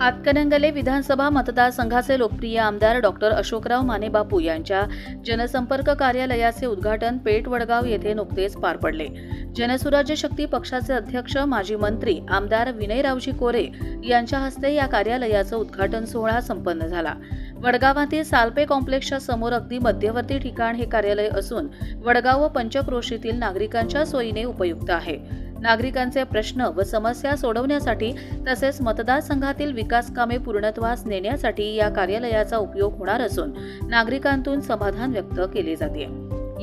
हातकणंगले विधानसभा मतदारसंघाचे लोकप्रिय आमदार डॉक्टर अशोकराव माने बापू यांच्या जनसंपर्क कार्यालयाचे उद्घाटन पेठ वडगाव येथे नुकतेच पार पडले. जनसुराज्य शक्ती पक्षाचे अध्यक्ष माजी मंत्री आमदार विनयरावजी कोरे यांच्या हस्ते या कार्यालयाचं उद्घाटन सोहळा संपन्न झाला. वडगावातील सालपे कॉम्प्लेक्सच्या समोर अगदी मध्यवर्ती ठिकाण हे कार्यालय असून वडगाव व पंचक्रोशीतील नागरिकांच्या सोयीने उपयुक्त आहे. नागरिकांचे प्रश्न व समस्या सोडवण्यासाठी तसेच मतदारसंघातील विकास कामे पूर्णत्वास नेण्यासाठी या कार्यालयाचा उपयोग होणार असून नागरिकांतून समाधान व्यक्त केले जाते.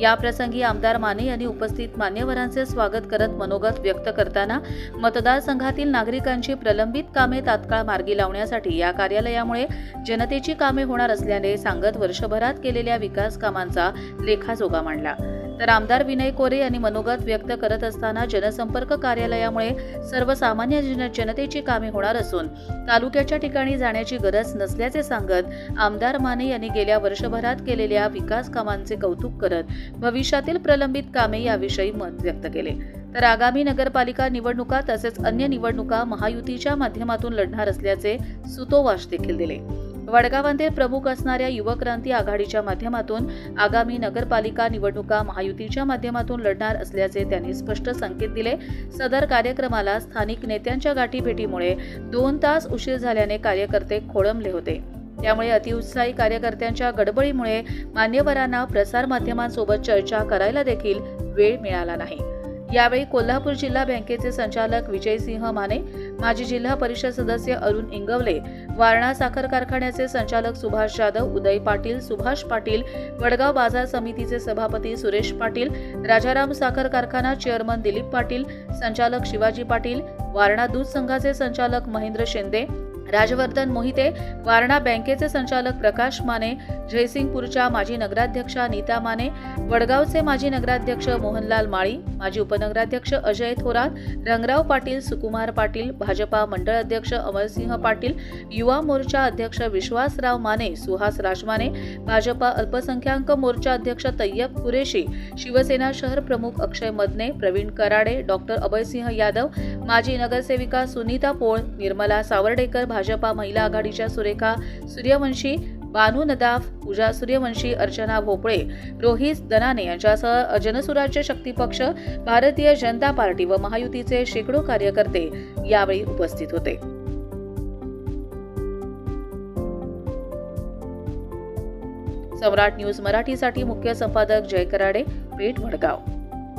या प्रसंगी आमदार माने यांनी उपस्थित मान्यवरांचे स्वागत करत मनोगत व्यक्त करताना मतदारसंघातील नागरिकांची प्रलंबित कामे तात्काळ मार्गी लावण्यासाठी या कार्यालयामुळे जनतेची कामे होणार असल्याने सांगत वर्षभरात केलेल्या विकास कामांचा लेखाजोगा मांडला. तर आमदार विनय कोरे यांनी मनोगत व्यक्त करत असताना जनसंपर्क कार्यालयामुळे सर्वसामान्य जन जनतेची कामे होणार असून तालुक्याच्या ठिकाणी जाण्याची गरज नसल्याचे सांगत आमदार माने यांनी गेल्या वर्षभरात केलेल्या विकास कामांचे कौतुक करत भविष्यातील प्रलंबित कामे याविषयी मत व्यक्त केले. तर आगामी नगरपालिका निवडणुका तसेच अन्य निवडणुका महायुतीच्या माध्यमातून लढणार असल्याचे सुतोवाच देखील दिले. वडगावांतील प्रमुख असणाऱ्या युवक क्रांती आघाडीच्या माध्यमातून आगामी नगरपालिका निवडणुका महायुतीच्या माध्यमातून लढणार असल्याचे त्यांनी स्पष्ट संकेत दिले. सदर कार्यक्रमाला स्थानिक नेत्यांच्या गाठीभेटीमुळे दोन तास उशीर झाल्याने कार्यकर्ते खोळंबले होते. त्यामुळे अतिउत्साही कार्यकर्त्यांच्या गडबडीमुळे मान्यवरांना प्रसारमाध्यमांसोबत चर्चा करायला देखील वेळ मिळाला नाही. यावेळी कोल्हापूर जिल्हा बँकेचे संचालक विजयसिंह माने माजी जिल्हा परिषद सदस्य अरुण इंगवले वारणा साखर कारखान्याचे संचालक सुभाष जाधव उदय पाटील सुभाष पाटील वडगाव बाजार समितीचे सभापती सुरेश पाटील राजाराम साखर कारखाना चेअरमन दिलीप पाटील संचालक शिवाजी पाटील वारणा दूध संघाचे संचालक महेंद्र शिंदे राजवर्धन मोहिते वारणा बँकेचे संचालक प्रकाश माने जयसिंगपूरच्या माजी नगराध्यक्षा नीता माने वडगावचे माजी नगराध्यक्ष मोहनलाल माळी माजी उपनगराध्यक्ष अजय थोरात रंगराव पाटील सुकुमार पाटील भाजपा मंडळ अध्यक्ष अमरसिंह पाटील युवा मोर्चा अध्यक्ष विश्वासराव माने सुहास राजमाने भाजपा अल्पसंख्याक मोर्चा अध्यक्ष तय्यब कुरेशी शिवसेना शहर प्रमुख अक्षय मदने प्रवीण कराडे डॉक्टर अभयसिंह यादव माजी नगरसेविका सुनीता पोळ निर्मला सावर्डेकर भाजपा महिला आघाडीच्या सुरेखा सूर्यवंशी बानू नदाफ पूजा सूर्यवंशी अर्चना भोपळे रोहित दनाने यांच्यासह जनसुराज्य शक्ती पक्ष भारतीय जनता पार्टी व महायुतीचे शेकडो कार्यकर्ते यावेळी उपस्थित होते. सम्राट न्यूज मराठीसाठी मुख्य संपादक जय कराडे पेठ वडगाव.